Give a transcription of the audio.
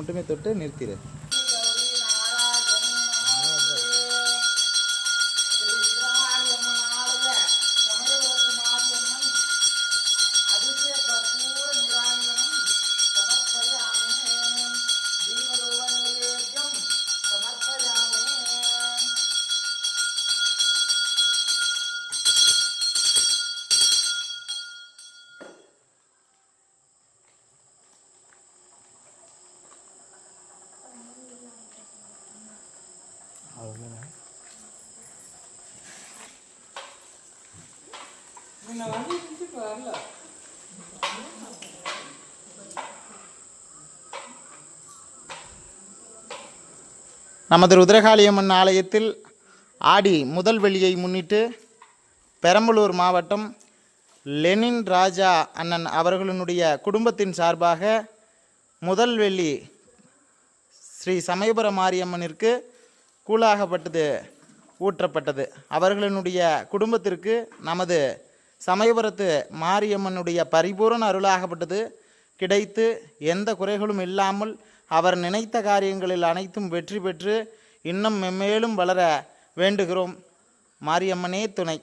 மட்டுமே தொட்டு நிறுத்திடு நமது ருத்ரகாளியம்மன் ஆலயத்தில் ஆடி முதல் வெளியை முன்னிட்டு பெரம்பலூர் மாவட்டம் லெனின் ராஜா அண்ணன் அவர்களினுடைய குடும்பத்தின் சார்பாக முதல் வெள்ளி ஸ்ரீ சமயபுர மாரியம்மனிற்கு கூழாகப்பட்டது ஊற்றப்பட்டது. அவர்களினுடைய குடும்பத்திற்கு நமது சமயபுரத்து மாரியம்மனுடைய பரிபூரண அருளாகப்பட்டது. கிடைத்து எந்த குறைகளும் இல்லாமல் அவர் நினைத்த காரியங்களில் அனைத்தும் வெற்றி பெற்று இன்னும் மென்மேலும் வளர வேண்டுகிறோம். மாரியம்மனே துணை.